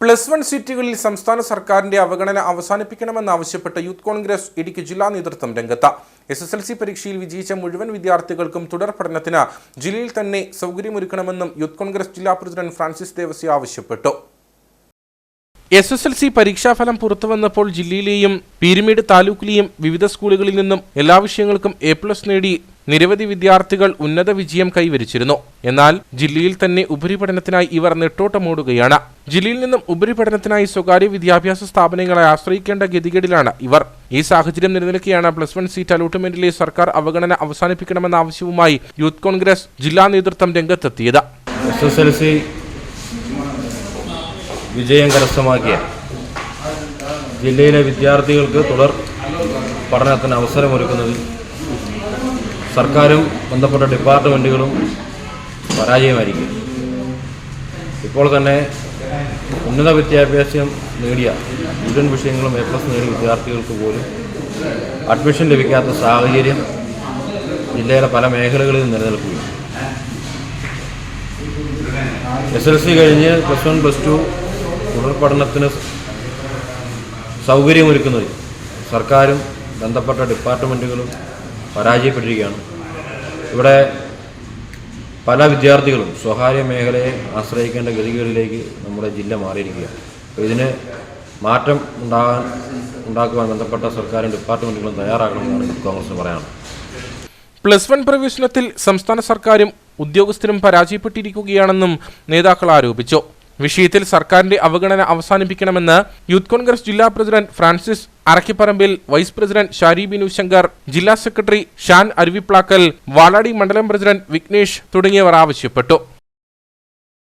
Plus one സീറ്റുകളിൽ സംസ്ഥാന സർക്കാരിന്റെ അവഗണന അവസാനിപ്പിക്കണമെന്നാവശ്യപ്പെട്ട് യൂത്ത് കോൺഗ്രസ് ഇടുക്കി ജില്ലാ നേതൃത്വം രംഗത്ത്. എസ് എസ് എൽ സി പരീക്ഷയിൽ വിജയിച്ച മുഴുവൻ വിദ്യാർത്ഥികൾക്കും തുടർ പഠനത്തിന് ജില്ലയിൽ തന്നെ സൗകര്യമൊരുക്കണമെന്നും യൂത്ത് കോൺഗ്രസ് ജില്ലാ പ്രസിഡന്റ് ഫ്രാൻസിസ് ദേവസി ആവശ്യപ്പെട്ടു. എസ് എസ് എൽ സി പരീക്ഷാഫലം പുറത്തുവന്നപ്പോൾ ജില്ലയിലെയും പീരുമേട് താലൂക്കിലെയും വിവിധ സ്കൂളുകളിൽ നിന്നും എല്ലാ വിഷയങ്ങൾക്കും എ പ്ലസ് നേടി നിരവധി വിദ്യാർത്ഥികൾ ഉന്നത വിജയം കൈവരിച്ചിരുന്നു. എന്നാൽ ജില്ലയിൽ തന്നെ ഉപരിപഠനത്തിനായി ഇവർ നെട്ടോട്ടമോടുകയാണ്. ജില്ലയിൽ നിന്നും ഉപരിപഠനത്തിനായി സ്വകാര്യ വിദ്യാഭ്യാസ സ്ഥാപനങ്ങളെ ആശ്രയിക്കേണ്ട ഗതികേടിലാണ് ഇവർ. ഈ സാഹചര്യം നിലനിൽക്കെയാണ് പ്ലസ് വൺ സീറ്റ് അലോട്ട്മെന്റിലെ സർക്കാർ അവഗണന അവസാനിപ്പിക്കണമെന്ന ആവശ്യവുമായി യൂത്ത് കോൺഗ്രസ് ജില്ലാ നേതൃത്വം രംഗത്തെത്തിയത്. ജില്ലയിലെ വിദ്യാർത്ഥികൾക്ക് തുടർ പഠനത്തിന് അവസരമൊരുക്കുന്നതിൽ സർക്കാരും ബന്ധപ്പെട്ട ഡിപ്പാർട്ട്മെന്റുകളും പരാജയമായിരിക്കും. ഇപ്പോൾ തന്നെ ഉന്നത വിദ്യാഭ്യാസം നേടിയ മുഴുവൻ വിഷയങ്ങളും എ പ്ലസ് നേടിയ വിദ്യാർത്ഥികൾക്ക് പോലും അഡ്മിഷൻ ലഭിക്കാത്ത സാഹചര്യം ജില്ലയിലെ പല മേഖലകളിൽ നിലനിൽക്കുകയും എസ് എൽ സി കഴിഞ്ഞ് പ്ലസ് വൺ പ്ലസ് ടു തുടർ പഠനത്തിന് സൗകര്യമൊരുക്കുന്നതിൽ സർക്കാരും ബന്ധപ്പെട്ട ഡിപ്പാർട്ട്മെന്റുകളും പരാജയപ്പെട്ടിരിക്കുകയാണ്. ഇവിടെ പല വിദ്യാർത്ഥികളും സ്വകാര്യ മേഖലയെ ആശ്രയിക്കേണ്ട ഗതികളിലേക്ക് നമ്മുടെ ജില്ല മാറിയിരിക്കുകയാണ്. അപ്പോൾ ഇതിന് മാറ്റം ഉണ്ടാകാൻ ഉണ്ടാക്കുവാൻ ബന്ധപ്പെട്ട സർക്കാരും ഡിപ്പാർട്ട്മെന്റുകളും തയ്യാറാക്കണമെന്നാണ് കോൺഗ്രസ് പറയാനുള്ളത് പ്ലസ് വൺ പ്രവേശനത്തിൽ സംസ്ഥാന സർക്കാരും ഉദ്യോഗസ്ഥരും പരാജയപ്പെട്ടിരിക്കുകയാണെന്നും നേതാക്കൾ ആരോപിച്ചു. വിഷയത്തിൽ സർക്കാരിന്റെ അവഗണന അവസാനിപ്പിക്കണമെന്ന് യൂത്ത് കോൺഗ്രസ് ജില്ലാ president Francis Arakkiparambil vice president Shari Binu Shankar ജില്ലാ സെക്രട്ടറി ഷാൻ അരുവിപ്ലാക്കൽ വാളാടി മണ്ഡലം പ്രസിഡന്റ് വിഘ്നേഷ് തുടങ്ങിയവർ ആവശ്യപ്പെട്ടു.